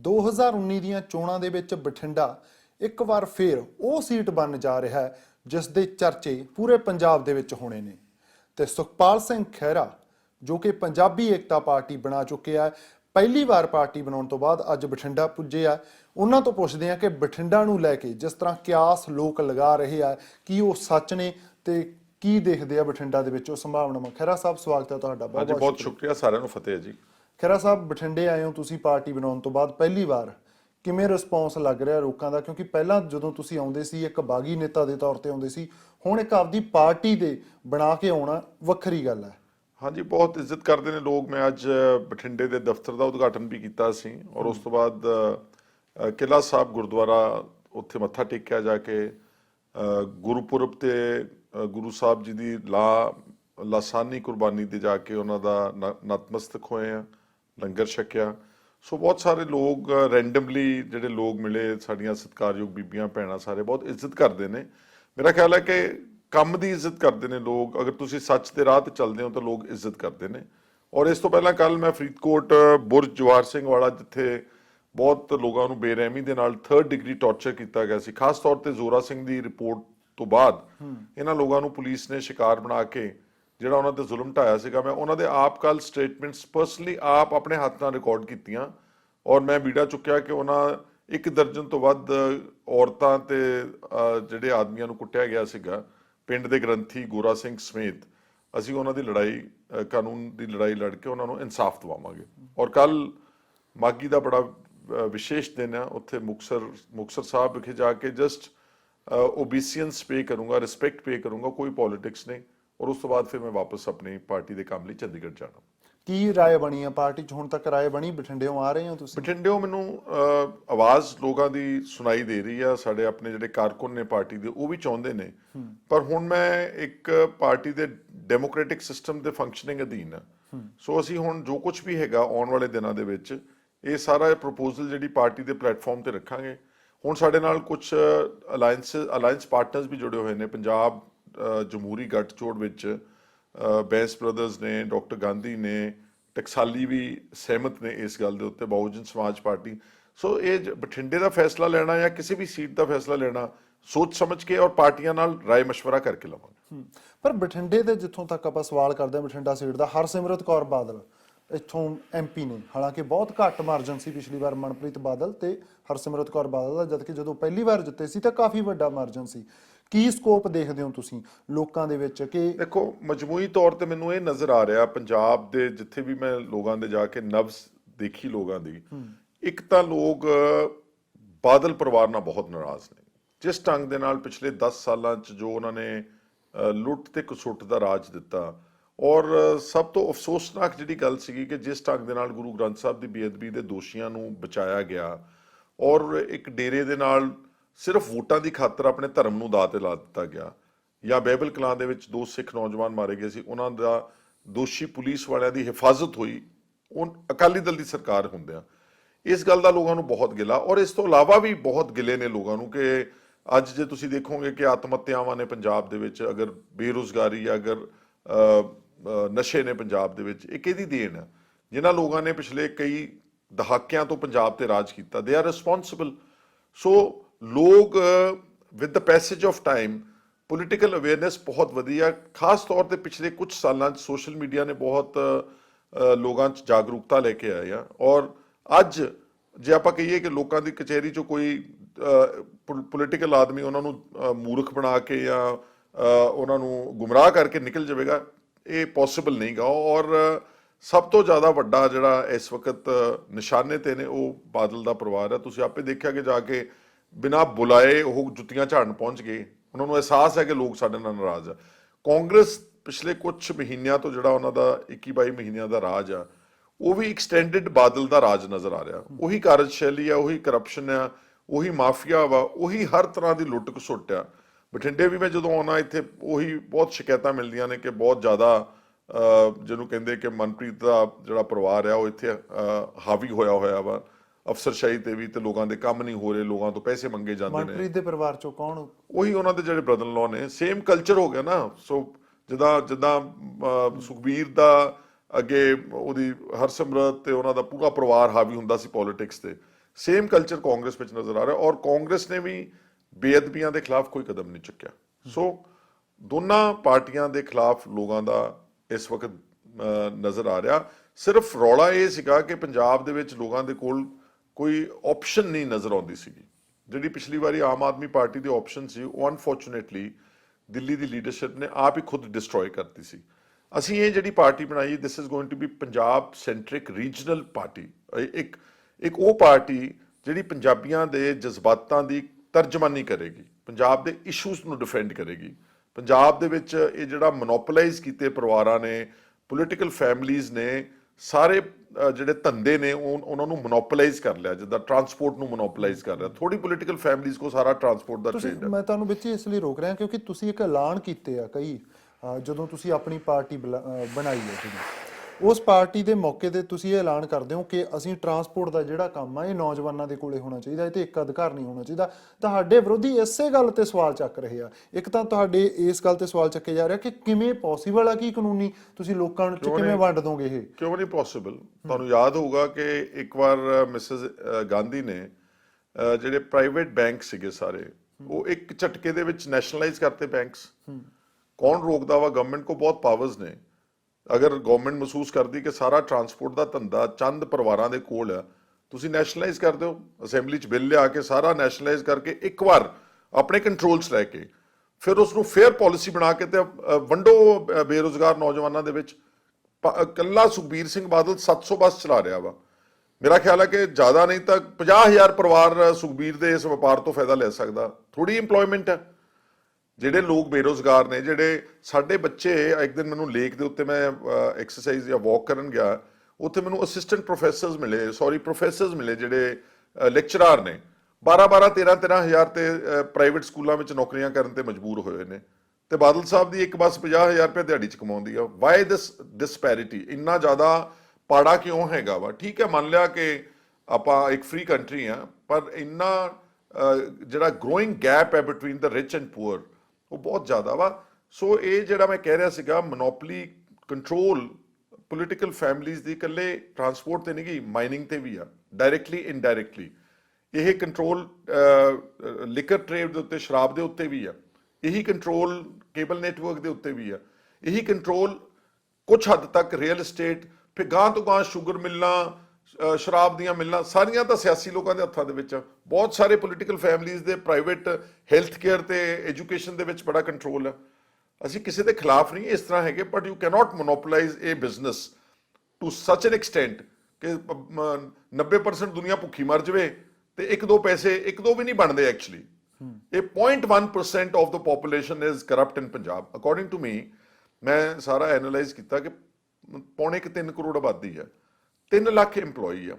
2019 ਦੀਆਂ ਚੋਣਾਂ ਦੇ ਵਿੱਚ ਬਠਿੰਡਾ ਇੱਕ ਵਾਰ ਫੇਰ ਉਹ ਸੀਟ ਬਣ ਜਾ ਰਿਹਾ ਹੈ ਜਿਸ ਦੇ ਚਰਚੇ ਪੂਰੇ ਪੰਜਾਬ ਦੇ ਵਿੱਚ ਹੋਣੇ ਨੇ। ਤੇ ਸੁਖਪਾਲ ਸਿੰਘ ਖਹਿਰਾ ਜੋ ਕਿ ਪੰਜਾਬੀ ਏਕਤਾ ਪਾਰਟੀ ਬਣਾ ਚੁੱਕੇ ਆ ਪਹਿਲੀ ਵਾਰ ਪਾਰਟੀ ਬਣਾਉਣ ਤੋਂ ਬਾਅਦ ਅੱਜ ਬਠਿੰਡਾ ਪੁੱਜੇ ਆ। ਉਹਨਾਂ ਤੋਂ ਪੁੱਛਦੇ ਆ ਕਿ ਬਠਿੰਡਾ ਨੂੰ ਲੈ ਕੇ ਜਿਸ ਤਰ੍ਹਾਂ ਕਿਆਸ ਲੋਕ ਲਗਾ ਰਹੇ ਆ ਕੀ ਉਹ ਸੱਚ ਨੇ ਤੇ ਕੀ ਦੇਖਦੇ ਆ ਬਠਿੰਡਾ ਦੇ ਵਿੱਚ ਉਹ ਸੰਭਾਵਨਾਵਾਂ? ਖਹਿਰਾ ਸਾਹਿਬ ਸਵਾਗਤ ਹੈ ਤੁਹਾਡਾ। ਹਾਂਜੀ ਬਹੁਤ ਸ਼ੁਕਰੀਆ। ਸਾਰਿਆਂ ਨੂੰ ਫਤਿਹ ਜੀ। ਖਹਿਰਾ ਸਾਹਿਬ ਬਠਿੰਡੇ ਆਏ ਹੋ ਤੁਸੀਂ ਪਾਰਟੀ ਬਣਾਉਣ ਤੋਂ ਬਾਅਦ ਪਹਿਲੀ ਵਾਰ। ਕਿਵੇਂ ਰਿਸਪੌਂਸ ਲੱਗ ਰਿਹਾ ਲੋਕਾਂ ਦਾ? ਕਿਉਂਕਿ ਪਹਿਲਾਂ ਜਦੋਂ ਤੁਸੀਂ ਆਉਂਦੇ ਸੀ ਇੱਕ ਬਾਗੀ ਨੇਤਾ ਦੇ ਤੌਰ ਤੇ ਆਉਂਦੇ ਸੀ ਹੁਣ ਇੱਕ ਆਪਦੀ ਪਾਰਟੀ ਦੇ ਬਣਾ ਕੇ ਆਉਣਾ ਵੱਖਰੀ ਗੱਲ ਹੈ। ਹਾਂਜੀ ਬਹੁਤ ਇੱਜ਼ਤ ਕਰਦੇ ਨੇ ਲੋਕ। ਮੈਂ ਅੱਜ ਬਠਿੰਡੇ ਦੇ ਦਫ਼ਤਰ ਦਾ ਉਦਘਾਟਨ ਵੀ ਕੀਤਾ ਸੀ ਔਰ ਉਸ ਤੋਂ ਬਾਅਦ ਅ, ਕਿਲ੍ਹਾ ਸਾਹਿਬ ਗੁਰਦੁਆਰਾ ਉੱਥੇ ਮੱਥਾ ਟੇਕਿਆ ਜਾ ਕੇ ਗੁਰਪੁਰਬ ਤੇ ਗੁਰੂ ਸਾਹਿਬ ਜੀ ਦੀ ਲਾ ਲਾਸਾਨੀ ਕੁਰਬਾਨੀ ਤੇ ਜਾ ਕੇ ਉਹਨਾਂ ਦਾ ਨ- ਨਤਮਸਤਕ ਹੋਏ ਆ। ਲੰਗਰ ਛਕਿਆ। ਸੋ ਬਹੁਤ ਸਾਰੇ ਲੋਕ ਰੈਂਡਮਲੀ ਜਿਹੜੇ ਲੋਕ ਮਿਲੇ ਸਾਡੀਆਂ ਸਤਿਕਾਰਯੋਗ ਬੀਬੀਆਂ ਭੈਣਾਂ ਸਾਰੇ ਬਹੁਤ ਇੱਜ਼ਤ ਕਰਦੇ ਨੇ। ਮੇਰਾ ਖਿਆਲ ਹੈ ਕਿ ਕੰਮ ਦੀ ਇੱਜ਼ਤ ਕਰਦੇ ਨੇ ਲੋਕ। ਅਗਰ ਤੁਸੀਂ ਸੱਚ ਦੇ ਰਾਹ ਤੇ ਚੱਲਦੇ ਹੋ ਤਾਂ ਲੋਕ ਇੱਜ਼ਤ ਕਰਦੇ ਨੇ। ਔਰ ਇਸ ਤੋਂ ਪਹਿਲਾਂ ਕੱਲ ਮੈਂ ਫਰੀਦਕੋਟ ਬੁਰਜ ਜਵਾਰ ਸਿੰਘ ਵਾਲਾ ਜਿੱਥੇ ਬਹੁਤ ਲੋਕਾਂ ਨੂੰ ਬੇਰਹਿਮੀ ਦੇ ਨਾਲ 3rd ਡਿਗਰੀ ਟਾਰਚਰ ਕੀਤਾ ਗਿਆ ਸੀ। ਖਾਸ ਤੌਰ ਤੇ ਜ਼ੋਰਾ ਸਿੰਘ ਦੀ ਰਿਪੋਰਟ ਤੋਂ ਬਾਅਦ ਇਹਨਾਂ ਲੋਕਾਂ ਨੂੰ ਪੁਲਿਸ ਨੇ ਸ਼ਿਕਾਰ ਬਣਾ ਕੇ ਜਿਹੜਾ ਉਹਨਾਂ ਤੇ ਜ਼ੁਲਮ ਢਾਇਆ ਸੀਗਾ, ਮੈਂ ਉਹਨਾਂ ਦੇ ਆਪ ਕੱਲ ਸਟੇਟਮੈਂਟਸ ਪਰਸਨਲੀ ਆਪ ਆਪਣੇ ਹੱਥ ਨਾਲ ਰਿਕਾਰਡ ਕੀਤੀਆਂ ਔਰ ਮੈਂ ਵੀਡੀਓ ਚੁੱਕਿਆ ਕਿ ਉਹਨਾਂ ਇੱਕ ਦਰਜਨ ਤੋਂ ਵੱਧ ਔਰਤਾਂ ਤੇ ਜਿਹੜੇ ਆਦਮੀਆਂ ਨੂੰ ਕੁੱਟਿਆ ਗਿਆ ਸੀਗਾ, ਪਿੰਡ ਦੇ ਗ੍ਰੰਥੀ ਗੋਰਾ ਸਿੰਘ ਸਮੇਤ, ਅਸੀਂ ਉਹਨਾਂ ਦੀ ਲੜਾਈ ਕਾਨੂੰਨ ਦੀ ਲੜਾਈ ਲੜ ਕੇ ਉਹਨਾਂ ਨੂੰ ਇਨਸਾਫ ਦਿਵਾਵਾਂਗੇ। ਔਰ ਕੱਲ ਮਾਗੀ ਦਾ ਬੜਾ ਵਿਸ਼ੇਸ਼ ਦਿਨ ਹੈ ਉੱਥੇ ਮੁਕਸਰ ਮੁਕਸਰ ਸਾਹਿਬ ਵਿਖੇ ਜਾ ਕੇ ਜਸਟ ਓਬੀਸੀਅੰਸ ਪੇ ਕਰੂੰਗਾ ਰਿਸਪੈਕਟ ਪੇ ਕਰੂੰਗਾ, ਕੋਈ ਪੋਲਿਟਿਕਸ ਨਹੀਂ। ਔਰ ਉਸ ਤੋਂ ਬਾਅਦ ਫਿਰ ਮੈਂ ਵਾਪਸ ਆਪਣੀ ਪਾਰਟੀ ਦੇ ਕੰਮ ਲਈ ਚੰਡੀਗੜ੍ਹ ਜਾਣਾ। ਕੀ ਰਾਏ ਬਣੀ ਹੈ ਪਾਰਟੀ 'ਚ ਹੁਣ ਤੱਕ ਰਾਏ ਬਣੀ? ਬਠਿੰਡੇੋਂ ਆ ਰਹੇ ਹੋ ਤੁਸੀਂ? ਬਠਿੰਡਿਓਂ ਮੈਨੂੰ ਆਵਾਜ਼ ਲੋਕਾਂ ਦੀ ਸੁਣਾਈ ਦੇ ਰਹੀ ਆ। ਸਾਡੇ ਆਪਣੇ ਜਿਹੜੇ ਕਾਰਕੁਨ ਨੇ ਪਾਰਟੀ ਦੇ ਉਹ ਵੀ ਚਾਹੁੰਦੇ ਨੇ। ਪਰ ਹੁਣ ਮੈਂ ਇੱਕ ਪਾਰਟੀ ਦੇ ਡੈਮੋਕ੍ਰੈਟਿਕ ਸਿਸਟਮ ਦੇ ਫੰਕਸ਼ਨਿੰਗ ਅਧੀਨ ਆ। ਸੋ ਅਸੀਂ ਹੁਣ ਜੋ ਕੁਝ ਵੀ ਹੈਗਾ ਆਉਣ ਵਾਲੇ ਦਿਨਾਂ ਦੇ ਵਿੱਚ ਇਹ ਸਾਰਾ ਪ੍ਰਪੋਜ਼ਲ ਜਿਹੜੀ ਪਾਰਟੀ ਦੇ ਪਲੇਟਫਾਰਮ ਤੇ ਰੱਖਾਂਗੇ। ਹੁਣ ਸਾਡੇ ਨਾਲ ਕੁਝ ਅਲਾਈਅੰਸ ਅਲਾਈਅੰਸ ਪਾਰਟਨਰਸ ਵੀ ਜੁੜੇ ਹੋਏ ਨੇ। ਪੰਜਾਬ ਜਮਹੂਰੀ ਗੱਠਜੋੜ ਵਿੱਚ ਬੈਸ ਬ੍ਰਦਰਸ ਨੇ, ਡਾਕਟਰ ਗਾਂਧੀ ਨੇ, ਟਕਸਾਲੀ ਵੀ ਸਹਿਮਤ ਨੇ ਇਸ ਗੱਲ ਦੇ ਉੱਤੇ, ਬਹੁਜਨ ਸਮਾਜ ਪਾਰਟੀ। ਸੋ ਇਹ ਬਠਿੰਡੇ ਦਾ ਫੈਸਲਾ ਲੈਣਾ ਜਾਂ ਕਿਸੇ ਵੀ ਸੀਟ ਦਾ ਫੈਸਲਾ ਲੈਣਾ, ਸੋਚ ਸਮਝ ਕੇ ਔਰ ਪਾਰਟੀਆਂ ਨਾਲ ਰਾਏ مشਵਰਾ ਕਰਕੇ ਲਵਾਂਗੇ। ਪਰ ਬਠਿੰਡੇ ਦੇ ਜਿੱਥੋਂ ਤੱਕ ਆਪਾਂ ਸਵਾਲ ਕਰਦੇ ਹਾਂ ਬਠਿੰਡਾ ਸੀਟ ਦਾ, ਹਰਸਿਮਰਤ ਕੌਰ ਬਾਦਲ, ਇੱਥੋਂ ਐਮਪੀ ਨੇ। ਹਾਲਾਂਕਿ ਬਹੁਤ ਘੱਟ ਮਾਰਜਨ ਸੀ ਪਿਛਲੀ ਵਾਰ ਮਨਪ੍ਰੀਤ ਬਾਦਲ ਤੇ ਹਰਸਿਮਰਤ ਕੌਰ ਬਾਦਲ ਦਾ, ਜਦਕਿ ਜਦੋਂ ਪਹਿਲੀ ਵਾਰ ਜਿੱਤੇ ਸੀ ਤਾਂ ਕਾਫੀ ਵੱਡਾ ਮਾਰਜਨ ਸੀ। ਕੀ ਸਕੋਪ ਦੇਖਦੇ ਹੋ ਤੁਸੀਂ ਲੋਕਾਂ ਦੇ ਵਿੱਚ ਕਿ ਦੇਖੋ ਮਜਮੂਈ ਤੌਰ ਤੇ ਮੈਨੂੰ ਇਹ ਨਜ਼ਰ ਆ ਰਿਹਾ ਪੰਜਾਬ ਦੇ ਜਿੱਥੇ ਵੀ ਮੈਂ ਲੋਕਾਂ ਦੇ ਜਾ ਕੇ ਨਬਜ਼ ਦੇਖੀ ਲੋਕਾਂ ਦੀ ਇੱਕ ਤਾਂ ਲੋਕ ਬਾਦਲ ਪਰਿਵਾਰ ਨਾਲ ਬਹੁਤ ਨਾਰਾਜ਼ ਨੇ। ਜਿਸ ਢੰਗ ਦੇ ਨਾਲ ਪਿਛਲੇ 10 ਸਾਲਾਂ 'ਚ ਜੋ ਉਹਨਾਂ ਨੇ ਲੁੱਟ ਤੇ ਕਸੁੱਟ ਦਾ ਰਾਜ ਦਿੱਤਾ ਔਰ ਸਭ ਤੋਂ ਅਫਸੋਸਨਾਕ ਜਿਹੜੀ ਗੱਲ ਸੀਗੀ ਕਿ ਜਿਸ ਢੰਗ ਦੇ ਨਾਲ ਗੁਰੂ ਗ੍ਰੰਥ ਸਾਹਿਬ ਦੀ ਬੇਅਦਬੀ ਦੇ ਦੋਸ਼ੀਆਂ ਨੂੰ ਬਚਾਇਆ ਗਿਆ ਔਰ ਇੱਕ ਡੇਰੇ ਦੇ ਨਾਲ ਸਿਰਫ ਵੋਟਾਂ ਦੀ ਖਾਤਰ ਆਪਣੇ ਧਰਮ ਨੂੰ ਦਾਅ ਤੇ ਲਾ ਦਿੱਤਾ ਗਿਆ। ਜਾਂ ਬਹਿਬਲ ਕਲਾਂ ਦੇ ਵਿੱਚ ਦੋ ਸਿੱਖ ਨੌਜਵਾਨ ਮਾਰੇ ਗਏ ਸੀ। ਉਹਨਾਂ ਦਾ ਦੋਸ਼ੀ ਪੁਲਿਸ ਵਾਲਿਆਂ ਦੀ ਹਿਫਾਜ਼ਤ ਹੋਈ। ਉਹ ਅਕਾਲੀ ਦਲ ਦੀ ਸਰਕਾਰ ਹੁੰਦਿਆਂ ਇਸ ਗੱਲ ਦਾ ਲੋਕਾਂ ਨੂੰ ਬਹੁਤ ਗਿਲਾ। ਔਰ ਇਸ ਤੋਂ ਇਲਾਵਾ ਵੀ ਬਹੁਤ ਗਿਲੇ ਨੇ ਲੋਕਾਂ ਨੂੰ ਕਿ ਅੱਜ ਜੇ ਤੁਸੀਂ ਦੇਖੋਗੇ ਕਿ ਆਤਮ ਹੱਤਿਆਵਾਂ ਨੇ ਪੰਜਾਬ ਦੇ ਵਿੱਚ, ਅਗਰ ਬੇਰੁਜ਼ਗਾਰੀ, ਅਗਰ ਨਸ਼ੇ ਨੇ ਪੰਜਾਬ ਦੇ ਵਿੱਚ, ਇਹ ਕਿਹਦੀ ਦੇਣ ਹੈ ਜਿਨ੍ਹਾਂ ਲੋਕਾਂ ਨੇ ਪਿਛਲੇ ਕਈ ਦਹਾਕਿਆਂ ਤੋਂ ਪੰਜਾਬ ਤੇ ਰਾਜ ਕੀਤਾ। ਦੇ ਆਰ ਰਿਸਪੌਂਸਿਬਲ ਸੋ ਲੋਕ with the passage of time political awareness ਬਹੁਤ ਵਧੀਆ, ਖਾਸ ਤੌਰ ਤੇ ਪਿਛਲੇ ਕੁਝ ਸਾਲਾਂ 'ਚ ਸੋਸ਼ਲ ਮੀਡੀਆ ਨੇ ਬਹੁਤ uh, uh, ਲੋਕਾਂ 'ਚ ਜਾਗਰੂਕਤਾ ਲੈ ਕੇ ਆਏ ਆ। ਔਰ ਅੱਜ ਜੇ ਆਪਾਂ ਕਹੀਏ ਕਿ ਲੋਕਾਂ ਦੀ ਕਚਹਿਰੀ 'ਚੋਂ ਕੋਈ uh, ਪੋਲੀਟੀਕਲ ਆਦਮੀ ਉਹਨਾਂ ਨੂੰ ਮੂਰਖ ਬਣਾ ਕੇ ਜਾਂ ਉਹਨਾਂ ਨੂੰ ਗੁੰਮਰਾਹ ਕਰਕੇ ਨਿਕਲ ਜਾਵੇਗਾ, ਇਹ ਪੋਸੀਬਲ ਨਹੀਂਗਾ ਔਰ ਸਭ ਤੋਂ ਜ਼ਿਆਦਾ ਵੱਡਾ ਜਿਹੜਾ ਇਸ ਵਕਤ ਨਿਸ਼ਾਨੇ ਤੇ ਨੇ, ਉਹ ਬਾਦਲ ਦਾ ਪਰਿਵਾਰ ਹੈ। ਤੁਸੀਂ ਆਪੇ ਦੇਖਿਆ ਕਿ ਜਾ ਕੇ ਬਿਨਾਂ ਬੁਲਾਏ ਉਹ ਜੁੱਤੀਆਂ ਝਾੜਨ ਪਹੁੰਚ ਗਏ। ਉਹਨਾਂ ਨੂੰ ਅਹਿਸਾਸ ਹੈ ਕਿ ਲੋਕ ਸਾਡੇ ਨਾਲ ਨਾਰਾਜ਼ ਆ। ਕਾਂਗਰਸ ਪਿਛਲੇ ਕੁਝ ਮਹੀਨਿਆਂ ਤੋਂ ਜਿਹੜਾ ਉਹਨਾਂ ਦਾ 21 22 ਮਹੀਨਿਆਂ ਦਾ ਰਾਜ ਆ, ਉਹ ਵੀ ਐਕਸਟੈਂਡਡ ਬਾਦਲ ਦਾ ਰਾਜ ਨਜ਼ਰ ਆ ਰਿਹਾ। ਉਹੀ ਕਾਰਜਸ਼ੈਲੀ ਆ, ਉਹੀ ਕਰਪਸ਼ਨ ਆ, ਉਹੀ ਮਾਫੀਆ ਵਾ, ਉਹੀ ਹਰ ਤਰ੍ਹਾਂ ਦੀ ਲੁੱਟ ਖਸੁੱਟ ਆ। ਬਠਿੰਡੇ ਵੀ ਮੈਂ ਜਦੋਂ ਆਉਣਾ, ਇੱਥੇ ਉਹੀ ਬਹੁਤ ਸ਼ਿਕਾਇਤਾਂ ਮਿਲਦੀਆਂ ਨੇ ਕਿ ਬਹੁਤ ਜ਼ਿਆਦਾ ਜਿਹਨੂੰ ਕਹਿੰਦੇ ਕਿ ਮਨਪ੍ਰੀਤ ਦਾ ਜਿਹੜਾ ਪਰਿਵਾਰ ਆ, ਉਹ ਇੱਥੇ ਹਾਵੀ ਹੋਇਆ ਹੋਇਆ ਵਾ। ਅਫਸਰਸ਼ਾਹੀ ਤੇ ਵੀ ਤੇ ਲੋਕਾਂ ਦੇ ਕੰਮ ਨਹੀਂ ਹੋ ਰਹੇ ਲੋਕਾਂ ਤੋਂ ਪੈਸੇ ਮੰਗੇ ਜਾਂਦੇ ਨੇ। ਮਨਪ੍ਰੀਤ ਦੇ ਪਰਿਵਾਰ ਚੋਂ ਕੌਣ? ਉਹੀ ਉਹਨਾਂ ਦੇ ਜਿਹੜੇ ਬ੍ਰਦਰ ਲੋ ਨੇ ਸੇਮ ਕਲਚਰ ਹੋ ਗਿਆ ਨਾ। ਸੋ ਜਿੱਦਾਂ ਜਿੱਦਾਂ ਸੁਖਬੀਰ ਦਾ ਅੱਗੇ ਉਹਦੀ ਹਰਸਿਮਰਤ ਤੇ ਉਹਨਾਂ ਦਾ ਪੂਰਾ ਪਰਿਵਾਰ ਹਾਵੀ ਹੁੰਦਾ ਸੀ ਪੋਲਿਟਿਕਸ ਤੇ। ਸੇਮ ਕਲਚਰ ਕਾਂਗਰਸ ਵਿੱਚ ਨਜ਼ਰ ਆ ਰਿਹਾ ਔਰ ਕਾਂਗਰਸ ਨੇ ਵੀ ਬੇਅਦਬੀਆਂ ਦੇ ਖਿਲਾਫ ਕੋਈ ਕਦਮ ਨਹੀਂ ਚੁੱਕਿਆ। ਸੋ ਦੋਨਾਂ ਪਾਰਟੀਆਂ ਦੇ ਖਿਲਾਫ ਲੋਕਾਂ ਦਾ ਇਸ ਵਕਤ ਨਜ਼ਰ ਆ ਰਿਹਾ। ਸਿਰਫ ਰੌਲਾ ਇਹ ਸੀਗਾ ਕਿ ਪੰਜਾਬ ਦੇ ਵਿੱਚ ਲੋਕਾਂ ਦੇ ਕੋਲ ਕੋਈ ਆਪਸ਼ਨ ਨਹੀਂ ਨਜ਼ਰ ਆਉਂਦੀ ਸੀਗੀ। ਜਿਹੜੀ ਪਿਛਲੀ ਵਾਰੀ ਆਮ ਆਦਮੀ ਪਾਰਟੀ ਦੀ ਆਪਸ਼ਨ ਸੀ, ਉਹ ਅਨਫੋਰਚੂਨੇਟਲੀ ਦਿੱਲੀ ਦੀ ਲੀਡਰਸ਼ਿਪ ਨੇ ਆਪ ਹੀ ਖੁਦ ਡਿਸਟਰੋਏ ਕਰਤੀ ਸੀ। ਅਸੀਂ ਇਹ ਜਿਹੜੀ ਪਾਰਟੀ ਬਣਾਈ this is going to be Punjab centric regional party ਇੱਕ ਇੱਕ ਉਹ ਪਾਰਟੀ ਜਿਹੜੀ ਪੰਜਾਬੀਆਂ ਦੇ ਜਜ਼ਬਾਤਾਂ ਦੀ ਤਰਜਮਾਨੀ ਕਰੇਗੀ, ਪੰਜਾਬ ਦੇ ਇਸ਼ੂਜ਼ ਨੂੰ ਡਿਫੈਂਡ ਕਰੇਗੀ। ਪੰਜਾਬ ਦੇ ਵਿੱਚ ਇਹ ਜਿਹੜਾ ਮੋਨੋਪੋਲਾਈਜ਼ ਕੀਤੇ ਪਰਿਵਾਰਾਂ ਨੇ ਪੋਲੀਟੀਕਲ ਫੈਮਲੀਆਂ ਨੇ ਸਾਰੇ ਜਿਹੜੇ ਧੰਦੇ ਨੇ ਉਹ- ਉਹਨਾਂ ਨੂੰ ਮੋਨੋਪੋਲਾਈਜ਼ ਕਰ ਲਿਆ ਜਿੱਦਾਂ ਟਰਾਂਸਪੋਰਟ ਨੂੰ ਮੋਨੋਪੋਲਾਈਜ਼ ਕਰ ਲਿਆ। ਥੋੜੀ ਪੋਲੀਟੀਕਲ ਫੈਮਲੀਆਂ ਕੋ ਸਾਰਾ ਟਰਾਂਸਪੋਰਟ ਦਾ ਟ੍ਰੇਡ ਹੈ। ਮੈਂ ਤੁਹਾਨੂੰ ਵਿੱਚ ਇਸ ਲਈ ਰੋਕ ਰਿਹਾ ਕਿਉਂਕਿ ਤੁਸੀਂ ਇੱਕ ਐਲਾਨ ਕੀਤੇ ਆ ਕਈ ਜਦੋਂ ਤੁਸੀਂ ਆਪਣੀ ਪਾਰਟੀ ਬਣਾਈ ਹੈ ਉਸ ਪਾਰਟੀ ਦੇ ਮੌਕੇ ਤੇ ਤੁਸੀਂ ਇਹ ਐਲਾਨ ਕਰਦੇ ਹੋ ਕਿ ਅਸੀਂ ਟਰਾਂਸਪੋਰਟ ਦਾ ਜਿਹੜਾ ਕੰਮ ਆ ਇਹ ਨੌਜਵਾਨਾਂ ਦੇ ਕੋਲੇ ਹੋਣਾ ਚਾਹੀਦਾ ਇਹ ਤੇ ਇੱਕ ਅਧਿਕਾਰ ਨਹੀਂ ਹੋਣਾ ਚਾਹੀਦਾ। ਤੁਹਾਡੇ ਵਿਰੋਧੀ ਇਸੇ ਗੱਲ ਤੇ ਸਵਾਲ ਚੱਕ ਰਹੇ ਆ। ਇੱਕ ਤਾਂ ਤੁਹਾਡੇ ਇਸ ਗੱਲ ਤੇ ਸਵਾਲ ਚੱਕੇ ਜਾ ਰਿਹਾ ਕਿ ਕਿਵੇਂ ਪੋਸੀਬਲ ਆ ਕਿ ਕਾਨੂੰਨੀ? ਤੁਸੀਂ ਲੋਕਾਂ ਨੂੰ ਕਿਵੇਂ? ਵੰਡ ਦੋਗੇ ਇਹ? ਕਿਉਂ ਨਹੀਂ ਪੋਸੀਬਲ ਤੁਹਾਨੂੰ ਯਾਦ ਹੋਊਗਾ ਕਿ ਇੱਕ ਵਾਰ ਮਿਸਿਸ ਗਾਂਧੀ ਨੇ ਜਿਹੜੇ ਪ੍ਰਾਈਵੇਟ ਬੈਂਕ ਸੀਗੇ ਸਾਰੇ ਉਹ ਇੱਕ ਝਟਕੇ ਦੇ ਵਿੱਚ ਨੈਸ਼ਨਲਾਈਜ਼ ਕਰਤੇ ਬੈਂਕਸ ਕੌਣ ਰੋਕਦਾ ਵਾ? ਗਵਰਨਮੈਂਟ ਕੋ ਬਹੁਤ ਪਾਵਰਸ ਨੇ। ਅਗਰ ਗਵਰਨਮੈਂਟ ਮਹਿਸੂਸ ਕਰਦੀ ਕਿ ਸਾਰਾ ਟਰਾਂਸਪੋਰਟ ਦਾ ਧੰਦਾ ਚੰਦ ਪਰਿਵਾਰਾਂ ਦੇ ਕੋਲ ਆ ਤੁਸੀਂ ਨੈਸ਼ਨਲਾਈਜ਼ ਕਰ ਦਿਓ। ਅਸੈਂਬਲੀ 'ਚ ਬਿੱਲ ਲਿਆ ਕੇ ਸਾਰਾ ਨੈਸ਼ਨਲਾਈਜ਼ ਕਰਕੇ ਇੱਕ ਵਾਰ ਆਪਣੇ ਕੰਟਰੋਲ 'ਚ ਲੈ ਕੇ ਫਿਰ ਉਸ ਨੂੰ ਫੇਅਰ ਪਾਲਿਸੀ ਬਣਾ ਕੇ ਤੇ ਵੰਡੋ ਅ, ਬੇਰੁਜ਼ਗਾਰ ਨੌਜਵਾਨਾਂ ਦੇ ਵਿੱਚ। ਪ- ਕੱਲਾ ਸੁਖਬੀਰ ਸਿੰਘ ਬਾਦਲ 700 ਬੱਸ ਚਲਾ ਰਿਹਾ ਵਾ। ਮੇਰਾ ਖਿਆਲ ਹੈ ਕਿ ਜ਼ਿਆਦਾ ਨਹੀਂ ਤਾਂ 50000 ਪਰਿਵਾਰ ਸੁਖਬੀਰ ਦੇ ਇਸ ਵਪਾਰ ਤੋਂ ਫਾਇਦਾ ਲੈ ਸਕਦਾ। ਥੋੜੀ EMPLOYMENT ਹੈ। ਜਿਹੜੇ ਲੋਕ ਬੇਰੋਜ਼ਗਾਰ ਨੇ, ਜਿਹੜੇ ਸਾਡੇ ਬੱਚੇ, ਇੱਕ ਦਿਨ ਮੈਨੂੰ ਲੇਕ ਦੇ ਉੱਤੇ ਮੈਂ ਐਕਸਰਸਾਈਜ਼ ਜਾਂ ਵਾਕ ਕਰਨ ਗਿਆ, ਉੱਥੇ ਮੈਨੂੰ ਅਸਿਸਟੈਂਟ ਪ੍ਰੋਫੈਸਰਸ ਮਿਲੇ ਸੌਰੀ ਪ੍ਰੋਫੈਸਰਸ ਮਿਲੇ ਜਿਹੜੇ ਲੈਕਚਰਰ ਨੇ। 12 12 13 13 ਹਜ਼ਾਰ ਤੇ ਪ੍ਰਾਈਵੇਟ ਸਕੂਲਾਂ ਵਿੱਚ ਨੌਕਰੀਆਂ ਕਰਨ ਤੇ ਮਜਬੂਰ ਹੋਏ ਨੇ। ਤੇ ਬਾਦਲ ਸਾਹਿਬ ਦੀ ਇੱਕ ਬੱਸ 50000 ਰੁਪਏ ਦਿਹਾੜੀ ਚ ਕਮਾਉਂਦੀ ਆ। ਵਾਈ ਦਿਸ ਡਿਸਪੈਰਿਟੀ ਇੰਨਾ ਜ਼ਿਆਦਾ ਪਾੜਾ ਕਿਉਂ ਹੈਗਾ ਵਾ? ਠੀਕ ਹੈ, ਮੰਨ ਲਿਆ ਕਿ ਆਪਾਂ ਇੱਕ ਫ੍ਰੀ ਕੰਟਰੀ ਆ, ਪਰ ਇੰਨਾ ਜਿਹੜਾ ਗਰੋਇੰਗ ਗੈਪ ਹੈ between the rich and poor ਉਹ ਬਹੁਤ ਜ਼ਿਆਦਾ ਵਾ। ਸੋ ਇਹ ਜਿਹੜਾ ਮੈਂ ਕਹਿ ਰਿਹਾ ਸੀਗਾ ਮੋਨੋਪੋਲੀ ਕੰਟਰੋਲ ਪੋਲੀਟੀਕਲ ਫੈਮਲੀਆਂ ਦੀ ਇਕੱਲੇ ਟਰਾਂਸਪੋਰਟ ਤੇ ਨਹੀਂ ਗਈ ਮਾਈਨਿੰਗ ਤੇ ਵੀ ਆ। ਡਾਇਰੈਕਟਲੀ ਇਨਡਾਇਰੈਕਟਲੀ ਇਹ ਕੰਟਰੋਲ ਲਿਕਰ ਟ੍ਰੇਡ ਦੇ ਉੱਤੇ, ਸ਼ਰਾਬ ਦੇ ਉੱਤੇ ਵੀ ਆ। ਇਹੀ ਕੰਟਰੋਲ ਕੇਬਲ ਨੈਟਵਰਕ ਦੇ ਉੱਤੇ ਵੀ ਆ। ਇਹੀ ਕੰਟਰੋਲ ਕੁਝ ਹੱਦ ਤੱਕ ਰੀਅਲ ਏਸਟੇਟ ਫਿਰ ਗਾਂ ਤੋਂ ਗਾਂ ਸ਼ੂਗਰ ਮਿਲਣਾ ਸ਼ਰਾਬ ਦੀਆਂ ਮਿਲਣਾ, ਸਾਰੀਆਂ ਤਾਂ ਸਿਆਸੀ ਲੋਕਾਂ ਦੇ ਹੱਥਾਂ ਦੇ ਵਿੱਚ ਆ। ਬਹੁਤ ਸਾਰੇ ਪੋਲੀਟੀਕਲ ਫੈਮਲੀਆਂ ਦੇ ਪ੍ਰਾਈਵੇਟ ਹੈਲਥ ਕੇਅਰ ਤੇ ਐਜੂਕੇਸ਼ਨ ਦੇ ਵਿੱਚ ਬੜਾ ਕੰਟਰੋਲ ਆ। ਅਸੀਂ ਕਿਸੇ ਦੇ ਖਿਲਾਫ ਨਹੀਂ ਇਸ ਤਰ੍ਹਾਂ ਹੈਗੇ but you cannot monopolise a business to such an extent ਕਿ ਪ- ਮ- 90% ਦੁਨੀਆ ਭੁੱਖੀ ਮਰ ਜਾਵੇ ਤੇ ਇੱਕ ਦੋ ਪੈਸੇ, ਇੱਕ ਦੋ ਵੀ ਨਹੀਂ ਬਣਦੇ ਐਕਚੁਅਲੀ ਇਹ 0.1% of the population is corrupt in Punjab according to me ਮੈਂ ਸਾਰਾ ਐਨਾਲਾਈਜ਼ ਕੀਤਾ ਕਿ ਪੌਣੇ ਕਿ 3 ਕਰੋੜ ਆਬਾਦੀ ਹੈ 3 ਲੱਖ EMPLOYE ਆ।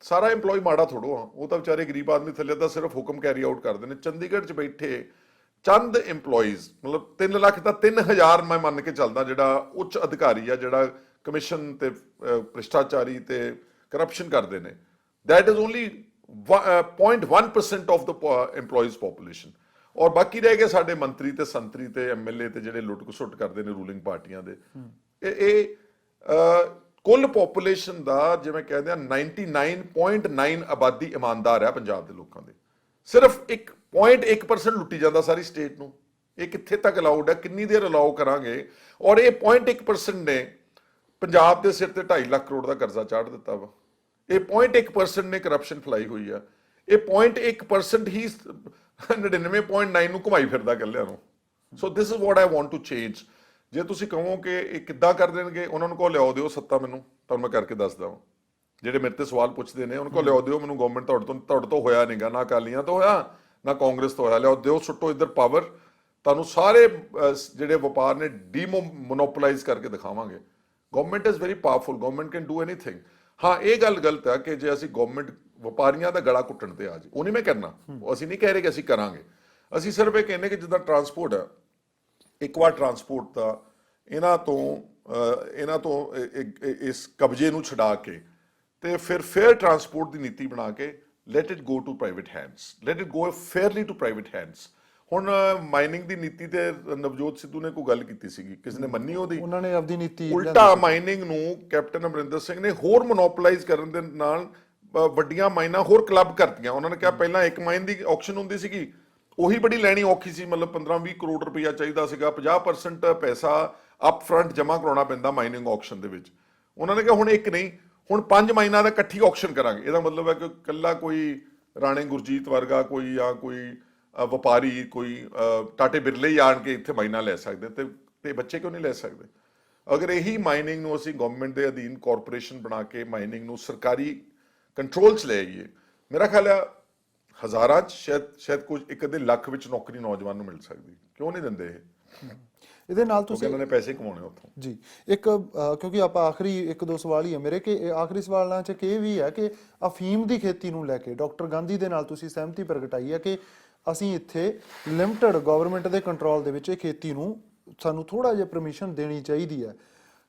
ਸਾਰਾ EMPLOYE ਮਾੜਾ ਥੋੜੋ ਆ। ਉਹ ਤਾਂ ਵਿਚਾਰੇ ਗਰੀਬ ਆਦਮੀ ਥੱਲੇ ਤਾਂ ਸਿਰਫ ਹੁਕਮ ਕੈਰੀ ਆਊਟ ਕਰਦੇ ਨੇ। ਚੰਡੀਗੜ੍ਹ 'ਚ ਬੈਠੇ ਚੰਦ EMPLOYEES, ਮਤਲਬ 3 ਲੱਖ ਤਾਂ 3000 ਮੈਂ ਮੰਨ ਕੇ ਚੱਲਦਾ ਜਿਹੜਾ ਉੱਚ ਅਧਿਕਾਰੀ ਆ, ਜਿਹੜਾ ਕਮਿਸ਼ਨ ਤੇ ਭ੍ਰਿਸ਼ਟਾਚਾਰੀ ਤੇ ਕਰਪਸ਼ਨ ਕਰਦੇ ਨੇ। That is only 0.1% of the po- employees population ਔਰ ਬਾਕੀ ਰਹਿ ਗਏ ਸਾਡੇ ਮੰਤਰੀ ਤੇ ਸੰਤਰੀ ਤੇ ਐਮਐਲਏ ਤੇ ਜਿਹੜੇ ਲੁੱਟ ਖਸੁੱਟ ਕਰਦੇ ਨੇ ਰੂਲਿੰਗ ਪਾਰਟੀਆਂ ਦੇ। ਇਹ ਇਹ ਕੁੱਲ ਪੋਪੂਲੇਸ਼ਨ ਦਾ ਜਿਵੇਂ ਕਹਿੰਦੇ ਆ 99.9 ਆਬਾਦੀ ਇਮਾਨਦਾਰ ਹੈ ਪੰਜਾਬ ਦੇ ਲੋਕਾਂ ਦੇ। ਸਿਰਫ 1.1% ਲੁੱਟੀ ਜਾਂਦਾ ਸਾਰੀ ਸਟੇਟ ਨੂੰ। ਇਹ ਕਿੱਥੇ ਤੱਕ ਅਲਾਉਡ ਹੈ, ਕਿੰਨੀ ਦੇਰ ਅਲਾਉ ਕਰਾਂਗੇ? ਔਰ ਇਹ 0.1% ਨੇ ਪੰਜਾਬ ਦੇ ਸਿਰ ਤੇ 2.5 ਲੱਖ ਕਰੋੜ ਦਾ ਕਰਜ਼ਾ ਚਾੜ ਦਿੱਤਾ ਵਾ। ਇਹ 0.1% ਨੇ ਕਰਪਸ਼ਨ ਫਲਾਈ ਹੋਈ ਆ। ਇਹ 0.1% ਹੀ 99.9 ਨੂੰ ਘੁਮਾਈ ਫਿਰਦਾ ਕੱਲਿਆਂ ਨੂੰ। So this is what I want to change ਜੇ ਤੁਸੀਂ ਕਹੋ ਕਿ ਇਹ ਕਿੱਦਾਂ ਕਰ ਦੇਣਗੇ, ਉਹਨਾਂ ਨੂੰ ਕਹੋ ਲਿਆਓ ਦਿਓ ਸੱਤਾ ਮੈਨੂੰ, ਤੁਹਾਨੂੰ ਮੈਂ ਕਰਕੇ ਦੱਸਦਾ ਹਾਂ ਜਿਹੜੇ ਮੇਰੇ ਤੇ ਸਵਾਲ ਪੁੱਛਦੇ ਨੇ, ਉਹਨਾਂ ਕੋਲ ਲਿਆਓ ਦਿਓ ਮੈਨੂੰ ਗਵਰਨਮੈਂਟ ਤੁਹਾਡੇ ਤੋਂ ਤੁਹਾਡੇ ਤੋਂ ਹੋਇਆ ਨਹੀਂਗਾ ਨਾ ਅਕਾਲੀਆਂ ਤੋਂ ਹੋਇਆ, ਨਾ ਕਾਂਗਰਸ ਤੋਂ ਹੋਇਆ, ਲਿਆਓ ਦਿਓ, ਸੁੱਟੋ ਇੱਧਰ ਪਾਵਰ ਤੁਹਾਨੂੰ ਸਾਰੇ ਜਿਹੜੇ ਵਪਾਰ ਨੇ ਡੀਮੋਨੋਪੋਲਾਈਜ਼ ਕਰਕੇ ਦਿਖਾਵਾਂਗੇ। Government is very powerful government can do anything ਹਾਂ, ਇਹ ਗੱਲ ਗਲਤ ਹੈ ਕਿ ਜੇ ਅਸੀਂ ਗਵਰਨਮੈਂਟ ਵਪਾਰੀਆਂ ਦਾ ਗਲਾ ਘੁੱਟਣ ਤੇ ਆ ਜੇ ਉਹ ਨਹੀਂ ਮੈਂ ਕਰਨਾ ਅਸੀਂ ਨਹੀਂ ਕਹਿ ਰਹੇ ਕਿ ਅਸੀਂ ਕਰਾਂਗੇ। ਅਸੀਂ ਸਿਰਫ ਇਹ ਕਹਿੰਦੇ ਕਿ ਜਿੱਦਾਂ ਟਰਾਂਸਪੋਰਟ ਹੈ ਇੱਕ ਵਾਰ ਟਰਾਂਸਪੋਰਟ ਦਾ ਇਹਨਾਂ ਤੋਂ ਇਹਨਾਂ ਤੋਂ ਇਸ ਕਬਜ਼ੇ ਨੂੰ ਛਡਾ ਕੇ ਤੇ ਫਿਰ ਫੇਅਰ ਟਰਾਂਸਪੋਰਟ ਦੀ ਨੀਤੀ ਬਣਾ ਕੇ let it go to private hands let it go fairly to private hands ਹੁਣ ਮਾਈਨਿੰਗ ਦੀ ਨੀਤੀ ਤੇ ਨਵਜੋਤ ਸਿੱਧੂ ਨੇ ਕੋਈ ਗੱਲ ਕੀਤੀ ਸੀਗੀ ਕਿਸੇ ਨੇ ਮੰਨੀ ਉਹਦੀ? ਉਹਨਾਂ ਨੇ ਆਪਦੀ ਨੀਤੀ ਉਲਟਾ ਮਾਈਨਿੰਗ ਨੂੰ ਕੈਪਟਨ ਅਮਰਿੰਦਰ ਸਿੰਘ ਨੇ ਹੋਰ ਮੋਨੋਪੋਲਾਈਜ਼ ਕਰਨ ਦੇ ਨਾਲ ਵੱਡੀਆਂ ਮਾਈਨਾਂ ਹੋਰ ਕਲੱਬ ਕਰਤੀਆਂ। ਉਹਨਾਂ ਨੇ ਕਿਹਾ ਪਹਿਲਾਂ ਇੱਕ ਮਾਈਨ ਦੀ ਆਕਸ਼ਨ ਹੁੰਦੀ ਸੀਗੀ ਉਹੀ ਬੜੀ ਲੈਣੀ ਔਖੀ ਸੀ, ਮਤਲਬ 15-20 ਕਰੋੜ ਰੁਪਈਆ ਚਾਹੀਦਾ ਸੀਗਾ 50% ਪੈਸਾ ਅਪ ਫਰੰਟ ਜਮ੍ਹਾਂ ਕਰਾਉਣਾ ਪੈਂਦਾ ਮਾਈਨਿੰਗ ਆਕਸ਼ਨ ਦੇ ਵਿੱਚ। ਉਹਨਾਂ ਨੇ ਕਿਹਾ ਹੁਣ ਇੱਕ ਨਹੀਂ, ਹੁਣ ਪੰਜ ਮਾਈਨਾਂ ਦਾ ਇਕੱਠੀ ਆਕਸ਼ਨ ਕਰਾਂਗੇ। ਇਹਦਾ ਮਤਲਬ ਹੈ ਕਿ ਕੱਲਾ ਕੋਈ ਰਾਣੇ ਗੁਰਜੀਤ ਵਰਗਾ ਕੋਈ ਜਾਂ ਕੋਈ ਵਪਾਰੀ ਕੋਈ ਟਾਟੇ ਬਿਰਲੇ ਹੀ ਆਣ ਕੇ ਇੱਥੇ ਮਾਈਨਾਂ ਲੈ ਸਕਦੇ ਤੇ ਤੇ ਬੱਚੇ ਕਿਉਂ ਨਹੀਂ ਲੈ ਸਕਦੇ? ਅਗਰ ਇਹੀ ਮਾਈਨਿੰਗ ਨੂੰ ਅਸੀਂ ਗਵਰਨਮੈਂਟ ਦੇ ਅਧੀਨ ਕਾਰਪੋਰੇਸ਼ਨ ਬਣਾ ਕੇ ਮਾਈਨਿੰਗ ਨੂੰ ਸਰਕਾਰੀ ਕੰਟਰੋਲ 'ਚ ਲੈ ਆਈਏ, ਮੇਰਾ ਖਿਆਲ ਹੈ ਹਜ਼ਾਰਾਂ 'ਚ ਸ਼ਾਇਦ ਸ਼ਾਇਦ ਕੁਝ ਇੱਕ ਅੱਧੇ ਲੱਖ ਵਿੱਚ ਨੌਕਰੀ ਨੌਜਵਾਨ ਨੂੰ ਮਿਲ ਸਕਦੀ। ਕਿਉਂ ਨਹੀਂ ਦਿੰਦੇ ਇਹ? ਇਹਦੇ ਨਾਲ ਤੁਸੀਂ ਇਹਨਾਂ ਨੇ ਪੈਸੇ ਕਮਾਉਣੇ ਉੱਥੋਂ। ਜੀ ਇੱਕ ਕਿਉਂਕਿ ਆਪਾਂ ਆਖਰੀ ਇੱਕ ਦੋ ਸਵਾਲ ਹੀ ਹੈ ਮੇਰੇ ਕਿ ਆਖਰੀ ਸਵਾਲਾਂ ਚ ਕਿ ਇਹ ਵੀ ਹੈ ਕਿ ਅਫੀਮ ਦੀ ਖੇਤੀ ਨੂੰ ਲੈ ਕੇ ਡਾਕਟਰ ਗਾਂਧੀ ਦੇ ਨਾਲ ਤੁਸੀਂ ਸਹਿਮਤੀ ਪ੍ਰਗਟਾਈ ਹੈ ਕਿ ਅਸੀਂ ਇੱਥੇ ਲਿਮਟਿਡ ਗਵਰਨਮੈਂਟ ਦੇ ਕੰਟਰੋਲ ਦੇ ਵਿੱਚ ਇਹ ਖੇਤੀ ਨੂੰ ਸਾਨੂੰ ਥੋੜਾ ਜਿਹਾ ਪਰਮਿਸ਼ਨ ਦੇਣੀ ਚਾਹੀਦੀ ਹੈ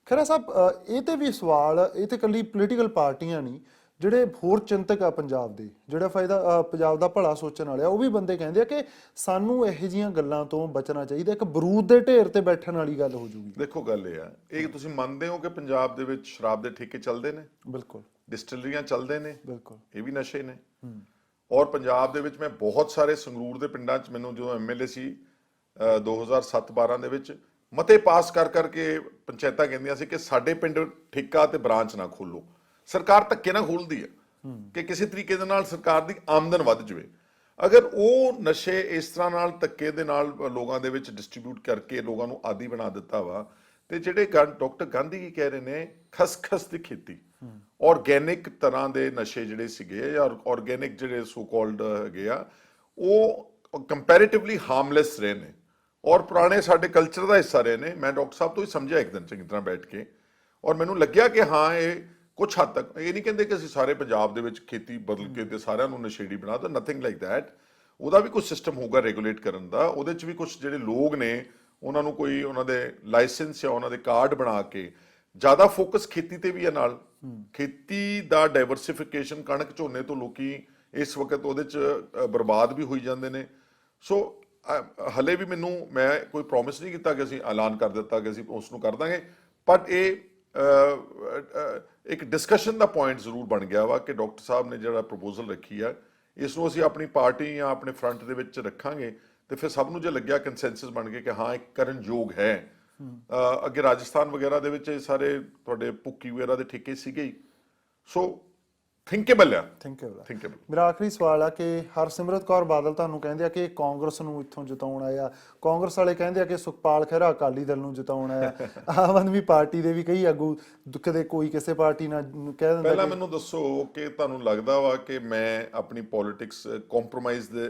ਖਰਾ ਸਾਹਿਬ ਇਹ ਤੇ ਵੀ ਸਵਾਲ ਇਹ ਤੇ ਕੱਲੀ ਪੋਲੀਟੀਕਲ ਪਾਰਟੀਆਂ ਨਹੀਂ ਜਿਹੜੇ ਹੋਰ ਚਿੰਤਕ ਆ ਪੰਜਾਬ ਦੇ ਜਿਹੜਾ ਫਾਇਦਾ ਪੰਜਾਬ ਦਾ ਭਲਾ ਸੋਚਣ ਵਾਲੇ ਆ ਉਹ ਵੀ ਬੰਦੇ ਕਹਿੰਦੇ ਆ ਕਿ ਸਾਨੂੰ ਇਹੋ ਜੀਆਂ ਗੱਲਾਂ ਤੋਂ ਬਚਣਾ ਚਾਹੀਦਾ ਇੱਕ ਬਰੂਦ ਦੇ ਢੇਰ ਤੇ ਬੈਠਣ ਵਾਲੀ ਗੱਲ ਹੋ ਜੂਗੀ। ਦੇਖੋ ਗੱਲ ਇਹ ਆ ਇਹ ਤੁਸੀਂ ਮੰਨਦੇ ਹੋ ਕਿ ਪੰਜਾਬ ਦੇ ਵਿੱਚ ਸ਼ਰਾਬ ਦੇ ਠੇਕੇ ਚੱਲਦੇ ਨੇ? ਬਿਲਕੁਲ। ਡਿਸਟਿਲਰੀਆਂ ਚੱਲਦੇ ਨੇ? ਬਿਲਕੁਲ। ਇਹ ਵੀ ਨਸ਼ੇ ਨੇ। ਔਰ ਪੰਜਾਬ ਦੇ ਵਿੱਚ ਮੈਂ ਬਹੁਤ ਸਾਰੇ ਸੰਗਰੂਰ ਦੇ ਪਿੰਡਾਂ 'ਚ ਮੈਨੂੰ ਜਦੋਂ ਐਮਐਲਏ ਸੀ 2007-12 ਦੇ ਵਿੱਚ ਮਤੇ ਪਾਸ ਕਰ ਕਰਕੇ ਪੰਚਾਇਤਾਂ ਕਹਿੰਦੀਆਂ ਸੀ ਕਿ ਸਾਡੇ ਪਿੰਡ ਠੇਕਾ ਤੇ ਬ੍ਰਾਂਚ ਨਾ ਖੋਲੋ। ਸਰਕਾਰ ਧੱਕੇ ਨਾਲ ਖੋਲਦੀ ਹੈ ਕਿ ਕਿਸੇ ਤਰੀਕੇ ਦੇ ਨਾਲ ਸਰਕਾਰ ਦੀ ਆਮਦਨ ਵੱਧ ਜਾਵੇ। ਅਗਰ ਉਹ ਨਸ਼ੇ ਇਸ ਤਰ੍ਹਾਂ ਨਾਲ ਧੱਕੇ ਦੇ ਨਾਲ ਲੋਕਾਂ ਦੇ ਵਿੱਚ ਡਿਸਟ੍ਰੀਬਿਊਟ ਕਰਕੇ ਲੋਕਾਂ ਨੂੰ ਆਦੀ ਬਣਾ ਦਿੱਤਾ ਵਾ, ਤੇ ਜਿਹੜੇ ਗੰ- ਡਾਕਟਰ ਗਾਂਧੀ ਜੀ ਕਹਿ ਰਹੇ ਨੇ, ਖਸਖਸ ਦੀ ਖੇਤੀ। ਆਰਗੇਨਿਕ ਤਰ੍ਹਾਂ ਦੇ ਨਸ਼ੇ ਜਿਹੜੇ ਸੀਗੇ ਜਾਂ ਆਰਗੇਨਿਕ ਜਿਹੜੇ ਸੋ ਕਾਲਡ ਹੈਗੇ ਆ, ਉਹ ਕੰਪੈਰੀਟਿਵਲੀ ਹਾਰਮਲੈਸ ਰਹੇ ਨੇ। ਔਰ ਪੁਰਾਣੇ ਸਾਡੇ ਕਲਚਰ ਦਾ ਹਿੱਸਾ ਰਹੇ ਨੇ। ਮੈਂ ਡਾਕਟਰ ਸਾਹਿਬ ਤੋਂ ਹੀ ਸਮਝਿਆ ਇੱਕ ਦਿਨ ਚੰਗੀ ਤਰ੍ਹਾਂ ਬੈਠ ਕੇ। ਔਰ ਮੈਨੂੰ ਲੱਗਿਆ ਕਿ ਹਾਂ, ਇਹ ਕੁਝ ਹੱਦ ਤੱਕ ਇਹ ਨਹੀਂ ਕਹਿੰਦੇ ਕਿ ਅਸੀਂ ਸਾਰੇ ਪੰਜਾਬ ਦੇ ਵਿੱਚ ਖੇਤੀ ਬਦਲ ਕੇ ਤੇ ਸਾਰਿਆਂ ਨੂੰ ਨਸ਼ੇੜੀ ਬਣਾ ਦੋ ਨਥਿੰਗ ਲਾਈਕ ਥੈਟ ਉਹਦਾ ਵੀ ਕੁਝ ਸਿਸਟਮ ਹੋਊਗਾ ਰੈਗੂਲੇਟ ਕਰਨ ਦਾ ਉਹਦੇ 'ਚ ਵੀ ਕੁਝ ਜਿਹੜੇ ਲੋਕ ਨੇ ਉਹਨਾਂ ਨੂੰ ਕੋਈ ਉਹਨਾਂ ਦੇ ਲਾਇਸੈਂਸ ਜਾਂ ਉਹਨਾਂ ਦੇ ਕਾਰਡ ਬਣਾ ਕੇ ਜ਼ਿਆਦਾ ਫੋਕਸ ਖੇਤੀ ਤੇ ਵੀ ਹੈ ਨਾਲ। ਖੇਤੀ ਦਾ ਡਾਈਵਰਸਿਫਿਕੇਸ਼ਨ ਕਣਕ ਝੋਨੇ ਤੋਂ ਲੋਕੀ ਇਸ ਵਕਤ ਉਹਦੇ 'ਚ ਬਰਬਾਦ ਵੀ ਹੋਈ ਜਾਂਦੇ ਨੇ। ਸੋ ਹਲੇ ਵੀ ਮੈਨੂੰ ਮੈਂ ਕੋਈ ਪ੍ਰੋਮਿਸ ਨਹੀਂ ਕੀਤਾ ਕਿ ਅਸੀਂ ਐਲਾਨ ਕਰ ਦਿੱਤਾ ਕਿ ਅਸੀਂ ਉਸ ਨੂੰ ਕਰ ਦਾਂਗੇ। ਬਟ ਇਹ ਇੱਕ ਡਿਸਕਸ਼ਨ ਦਾ ਪੁਆਇੰਟ ਜ਼ਰੂਰ ਬਣ ਗਿਆ ਵਾ ਕਿ ਡਾਕਟਰ ਸਾਹਿਬ ਨੇ ਜਿਹੜਾ ਪ੍ਰਪੋਜ਼ਲ ਰੱਖੀ ਆ, ਇਸ ਨੂੰ ਅਸੀਂ ਆਪਣੀ ਪਾਰਟੀ ਜਾਂ ਆਪਣੇ ਫਰੰਟ ਦੇ ਵਿੱਚ ਰੱਖਾਂਗੇ ਤੇ ਫਿਰ ਸਭ ਨੂੰ ਜੇ ਲੱਗਿਆ ਕੰਸੈਂਸਸ ਬਣ ਕੇ ਕਿ ਹਾਂ ਇਹ ਕਰਨ ਯੋਗ ਹੈ। ਅੱਗੇ ਰਾਜਸਥਾਨ ਵਗੈਰਾ ਦੇ ਵਿੱਚ ਇਹ ਸਾਰੇ ਤੁਹਾਡੇ ਪੁੱਕੀ ਵਗੈਰਾ ਦੇ ਠੇਕੇ ਸੀਗੇ ਹੀ। ਸੋ ਥਿੰਕੇਬਲ ਆ। ਥੈਂਕ ਯੂ ਥਿੰਕੇਬਲ ਮੇਰਾ ਆਖਰੀ ਸਵਾਲ ਆ ਕਿ ਹਰਸਿਮਰਤ ਕੌਰ ਬਾਦਲ ਤੁਹਾਨੂੰ ਕਹਿੰਦੇ ਆ ਕਿ ਕਾਂਗਰਸ ਨੂੰ ਇੱਥੋਂ ਜਿਤਾਉਣ ਆਇਆ ਕਾਂਗਰਸ ਵਾਲੇ ਕਹਿੰਦੇ ਆ ਕਿ ਸੁਖਪਾਲ ਖਹਿਰਾ ਅਕਾਲੀ ਦਲ ਨੂੰ ਜਿਤਾਉਣ ਆਇਆ ਆਮ ਆਦਮੀ ਪਾਰਟੀ ਦੇ ਵੀ ਕਈ ਆਗੂ ਕਦੇ ਕੋਈ ਕਿਸੇ ਪਾਰਟੀ ਨਾਲ ਕਹਿ ਦਿੰਦਾ ਪਹਿਲਾਂ ਮੈਨੂੰ ਦੱਸੋ ਕਿ ਤੁਹਾਨੂੰ ਲੱਗਦਾ ਵਾ ਕਿ ਮੈਂ ਆਪਣੀ ਪੋਲਿਟਿਕਸ ਕੰਪਰੋਮਾਈਜ਼ ਦੇ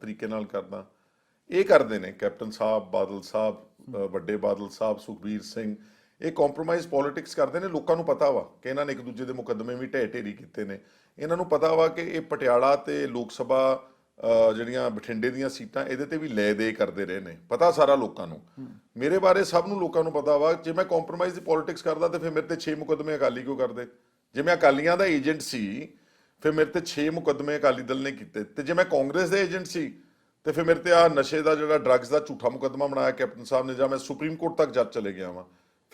ਤਰੀਕੇ ਨਾਲ ਕਰਦਾ? ਇਹ ਕਰਦੇ ਨੇ ਕੈਪਟਨ ਸਾਹਿਬ ਬਾਦਲ ਸਾਹਿਬ ਵੱਡੇ ਬਾਦਲ ਸਾਹਿਬ ਸੁਖਬੀਰ ਸਿੰਘ ਇਹ ਕੰਪਰੋਮਾਈਜ਼ ਪੋਲਿਟਿਕਸ ਕਰਦੇ ਨੇ ਲੋਕਾਂ ਨੂੰ ਪਤਾ ਵਾ ਕਿ ਇਹਨਾਂ ਨੇ ਇੱਕ ਦੂਜੇ ਦੇ ਮੁਕੱਦਮੇ ਵੀ ਢਹਿ ਢੇਰੀ ਕੀਤੇ ਨੇ। ਇਹਨਾਂ ਨੂੰ ਪਤਾ ਵਾ ਕਿ ਇਹ ਪਟਿਆਲਾ ਤੇ ਲੋਕ ਸਭਾ ਜਿਹੜੀਆਂ ਬਠਿੰਡੇ ਦੀਆਂ ਸੀਟਾਂ ਇਹਦੇ ਤੇ ਵੀ ਲੈ ਦੇ ਕਰਦੇ ਰਹੇ ਨੇ। ਪਤਾ ਸਾਰਾ ਲੋਕਾਂ ਨੂੰ। ਮੇਰੇ ਬਾਰੇ ਸਭ ਨੂੰ ਲੋਕਾਂ ਨੂੰ ਪਤਾ ਵਾ ਜੇ ਮੈਂ ਕੰਪਰੋਮਾਈਜ਼ ਦੀ ਪੋਲਿਟਿਕਸ ਕਰਦਾ ਤੇ ਫਿਰ ਮੇਰੇ ਤੇ 6 ਮੁਕੱਦਮੇ ਅਕਾਲੀ ਕਿਉਂ ਕਰਦੇ? ਜੇ ਮੈਂ ਅਕਾਲੀਆਂ ਦਾ ਏਜੰਟ ਸੀ ਫਿਰ ਮੇਰੇ ਤੇ 6 ਮੁਕੱਦਮੇ ਅਕਾਲੀ ਦਲ ਨੇ ਕੀਤੇ। ਤੇ ਜੇ ਮੈਂ ਕਾਂਗਰਸ ਦੇ ਏਜੰਟ ਸੀ ਤੇ ਫਿਰ ਮੇਰੇ ਤੇ ਆ ਨਸ਼ੇ ਦਾ ਜਿਹੜਾ ਡਰੱਗਸ ਦਾ ਝੂਠਾ ਮੁਕੱਦਮਾ ਬਣਾਇਆ ਕੈਪਟਨ ਸਾਹਿਬ ਨੇ ਜਾਂ ਮੈਂ ਸੁਪਰੀਮ ਕੋਰਟ ਤੱਕ ਜੱਜ ਚਲੇ ਗਿਆ ਵਾਂ।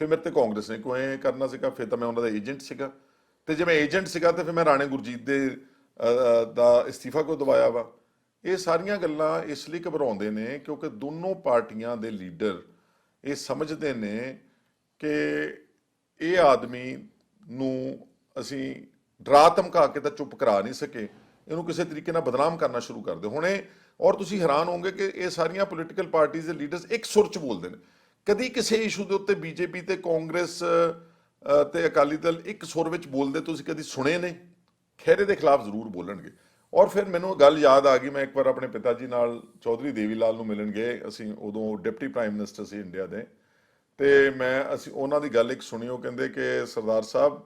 ਫਿਰ ਮੇਰੇ ਤੇ ਕਾਂਗਰਸ ਨੇ ਕਿਉਂ ਇਹ ਕਰਨਾ ਸੀਗਾ? ਫਿਰ ਤਾਂ ਮੈਂ ਉਹਨਾਂ ਦਾ ਏਜੰਟ ਸੀਗਾ। ਤੇ ਜੇ ਮੈਂ ਏਜੰਟ ਸੀਗਾ ਤੇ ਫਿਰ ਮੈਂ ਰਾਣੇ ਗੁਰਜੀਤ ਦੇ ਦਾ ਅਸਤੀਫਾ ਕਿਉਂ ਦਵਾਇਆ ਵਾ? ਇਹ ਸਾਰੀਆਂ ਗੱਲਾਂ ਇਸ ਲਈ ਘਬਰਾਉਂਦੇ ਨੇ ਕਿਉਂਕਿ ਦੋਨੋਂ ਪਾਰਟੀਆਂ ਦੇ ਲੀਡਰ ਇਹ ਸਮਝਦੇ ਨੇ ਕਿ ਇਹ ਆਦਮੀ ਨੂੰ ਅਸੀਂ ਡਰਾ ਧਮਕਾ ਕੇ ਤਾਂ ਚੁੱਪ ਕਰਾ ਨਹੀਂ ਸਕੇ। ਇਹਨੂੰ ਕਿਸੇ ਤਰੀਕੇ ਨਾਲ ਬਦਨਾਮ ਕਰਨਾ ਸ਼ੁਰੂ ਕਰ ਦਿਓ। ਹੁਣ ਇਹ ਔਰ ਤੁਸੀਂ ਹੈਰਾਨ ਹੋਵੋਗੇ ਕਿ ਇਹ ਸਾਰੀਆਂ ਪੋਲੀਟੀਕਲ ਪਾਰਟੀਆਂ ਦੇ ਲੀਡਰਸ ਇੱਕ ਸੁਰ ਚ ਬੋਲਦੇ ਨੇ। ਕਦੀ ਕਿਸੇ ਇਸ਼ੂ ਦੇ ਉੱਤੇ ਬੀਜੇਪੀ ਤੇ ਕਾਂਗਰਸ ਅ, ਤੇ ਅਕਾਲੀ ਦਲ ਇੱਕ ਸੁਰ ਵਿੱਚ ਬੋਲਦੇ ਤੁਸੀਂ ਕਦੀ ਸੁਣੇ ਨੇ? ਖਹਿਰੇ ਦੇ ਖਿਲਾਫ ਜ਼ਰੂਰ ਬੋਲਣਗੇ। ਔਰ ਫਿਰ ਮੈਨੂੰ ਗੱਲ ਯਾਦ ਆ ਗਈ ਮੈਂ ਇੱਕ ਵਾਰ ਆਪਣੇ ਪਿਤਾ ਜੀ ਨਾਲ ਚੌਧਰੀ ਦੇਵੀ ਲਾਲ ਨੂੰ ਮਿਲਣ ਗਏ ਅਸੀਂ ਉਦੋਂ ਡਿਪਟੀ ਪ੍ਰਾਈਮ ਮਿਨਿਸਟਰ ਸੀ ਇੰਡੀਆ ਦੇ ਤੇ ਮੈਂ ਅਸੀਂ ਉਹਨਾਂ ਦੀ ਗੱਲ ਇੱਕ ਸੁਣੀ ਉਹ ਕਹਿੰਦੇ ਕਿ ਸਰਦਾਰ ਸਾਹਿਬ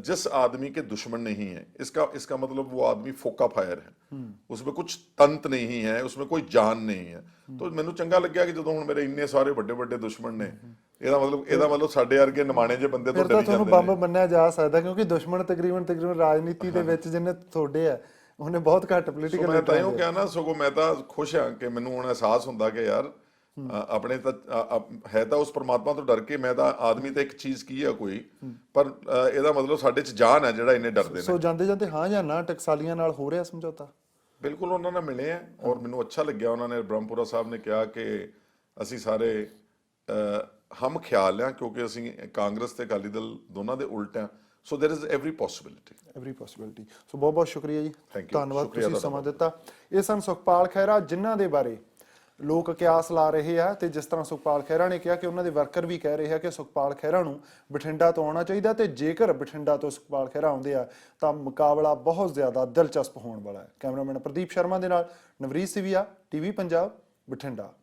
जिस आदमी के दुश्मन नहीं है इसका इसका मतलब वो आदमी फोका फायर है उसमें कुछ तंत नहीं है उसमें कोई जान नहीं है तो ਮੈਨੂੰ ਚੰਗਾ ਲੱਗਿਆ ਕਿ ਜਦੋਂ ਹੁਣ ਮੇਰੇ ਇੰਨੇ ਸਾਰੇ ਵੱਡੇ ਵੱਡੇ ਦੁਸ਼ਮਣ ਨੇ ਇਹਦਾ ਮਤਲਬ ਇਹਦਾ ਮਤਲਬ ਸਾਡੇ ਵਰਗੇ ਨਿਮਾਣੇ ਜੇ ਬੰਦੇ ਤੋਂ ਫਿਰ ਤਾਂ ਡਰੀ ਤੁਹਾਨੂੰ ਜਾਂਦੇ ਬੰਬ ਨੇ ਮੰਨਿਆ ਜਾ ਸਕਦਾ ਕਿਉਂਕਿ ਦੁਸ਼ਮਣ ਤਕਰੀਬਨ ਤਕਰੀਬਨ ਰਾਜਨੀਤੀ ਦੇ ਵਿੱਚ ਜਿੰਨੇ ਤੁਹਾਡੇ ਆ ਉਹਨੇ ਬਹੁਤ ਘੱਟ ਸੋ ਪੋਲੀਟੀਕਲ ਮੈਂ ਤਾਂ ਇਹੋ ਕਿਹਾ ਨਾ ਸਗੋਂ ਮੈਂ ਤਾਂ ਖੁਸ਼ ਹਾਂ ਕਿ ਮੈਨੂੰ ਹੁਣ ਅਹਿਸਾਸ ਹੁੰਦਾ ਕਿ ਯਾਰ ਅ, ਆਪਣੇ ਤਾਂ ਅ, ਅ, ਹੈ ਤਾਂ ਉਸ ਪਰਮਾਤਮਾ ਤੋਂ ਡਰ ਕੇ ਮੈਂ ਤਾਂ ਆਦਮੀ ਤਾਂ ਇੱਕ ਚੀਜ਼ ਕੀ ਆ ਕੋਈ ਪਰ ਅ, ਇਹਦਾ ਮਤਲਬ ਸਾਡੇ ਚ ਜਾਨ ਹੈ ਜਿਹੜਾ ਇੰਨੇ ਡਰਦੇ ਨੇ ਸੋ ਜਾਂਦੇ ਜਾਂਦੇ ਹਾਂ ਜਾਂ ਨਾ ਟਕਸਾਲੀਆਂ ਨਾਲ ਹੋ ਰਿਹਾ ਸਮਝੌਤਾ ਬਿਲਕੁਲ ਉਹਨਾਂ ਨਾਲ ਮਿਲੇ ਆ ਔਰ ਮੈਨੂੰ ਅੱਛਾ ਲੱਗਿਆ ਉਹਨਾਂ ਨੇ ਬ੍ਰਹਮਪੁਰਾ ਸਾਹਿਬ ਨੇ ਕਿਹਾ ਕਿ ਅਸੀਂ ਸਾਰੇ ਅ, ਹਮ ਖਿਆਲ ਆ ਕਿਉਂਕਿ ਅਸੀਂ ਕਾਂਗਰਸ ਤੇ ਅਕਾਲੀ ਦਲ ਦੋਨਾਂ ਦੇ ਉਲਟ ਆ so there is every possibility every possibility so ਬਹੁਤ ਬਹੁਤ ਸ਼ੁਕਰੀਆ ਜੀ Thank you. ਧੰਨਵਾਦ ਸ਼ੁਕਰੀਆ ਤੁਸੀਂ ਤੁਹਾਡਾ ਸਮਾਂ ਦਿੱਤਾ ਇਹ ਸਨ ਸੁਖਪਾਲ ਖਹਿਰਾ ਜਿਨ੍ਹਾਂ ਦੇ ਬਾਰੇ ਲੋਕ ਕਿਆਸ ਲਾ ਰਹੇ ਆ ਤੇ ਜਿਸ ਤਰ੍ਹਾਂ ਸੁਖਪਾਲ ਖਹਿਰਾ ਨੇ ਕਿਹਾ ਕਿ ਉਹਨਾਂ ਦੇ ਵਰਕਰ ਵੀ ਕਹਿ ਰਹੇ ਆ ਕਿ ਸੁਖਪਾਲ ਖਹਿਰਾ ਨੂੰ ਬਠਿੰਡਾ ਤੋਂ ਆਉਣਾ ਚਾਹੀਦਾ ਤੇ ਜੇਕਰ ਬਠਿੰਡਾ ਤੋਂ ਸੁਖਪਾਲ ਖਹਿਰਾ ਆਉਂਦੇ ਆ, ਤਾਂ ਮੁਕਾਬਲਾ ਬਹੁਤ ਜ਼ਿਆਦਾ ਦਿਲਚਸਪ ਹੋਣ ਵਾਲਾ ਹੈ। ਕੈਮਰਾਮੈਨ ਪ੍ਰਦੀਪ ਸ਼ਰਮਾ ਦੇ ਨਾਲ ਨਵਰੀਤ ਸਿਵੀਆ, ਟੀਵੀ ਪੰਜਾਬ, ਬਠਿੰਡਾ।